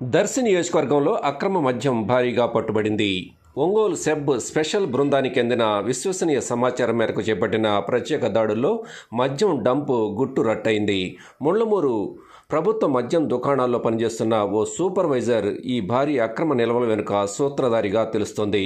Darsi నియోజకవర్గంలో అక్రమ మద్యం భారీగా పట్టుబడింది. ఒంగోలు సెబ్ స్పెషల్ బృందానికి చెందిన విశ్వసనీయ సమాచారం మేరకు చేపట్టిన ప్రత్యేక దాడుల్లో మద్యం డంపు గుట్టు రట్టయింది ముళ్ళమూరు ప్రభుత్వ మద్యం దుకాణాల్లో పనిచేస్తున్న ఓ సూపర్వైజర్ ఈ భారీ అక్రమ నిల్వల వెనుక సూత్రధారిగా తెలుస్తోంది.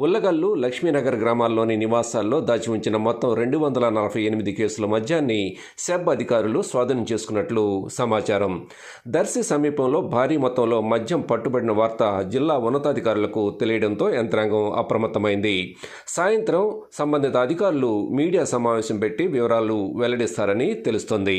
ఉల్లగల్లు లక్ష్మీనగర్ గ్రామాల్లోని నివాసాల్లో దాచి ఉంచిన మొత్తం రెండు వందల నలభై ఎనిమిది కేసుల మద్యాన్ని సెబ్ అధికారులు స్వాధీనం చేసుకున్నట్లు సమాచారం. దర్శి సమీపంలో భారీ మొత్తంలో మద్యం పట్టుబడిన వార్త జిల్లా ఉన్నతాధికారులకు తెలియడంతో యంత్రాంగం అప్రమత్తమైంది. సాయంత్రం సంబంధిత అధికారులు మీడియా సమావేశం పెట్టి వివరాలు వెల్లడిస్తారని తెలుస్తోంది.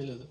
లేదు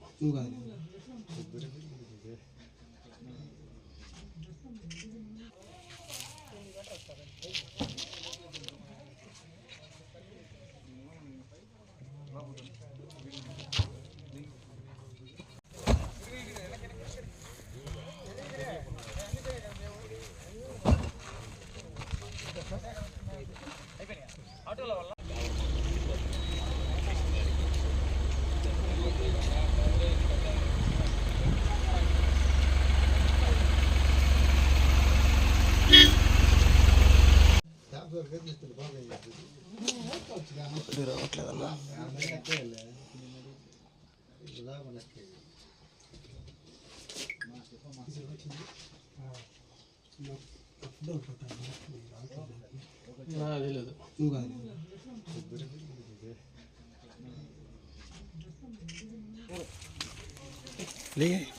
¿Qué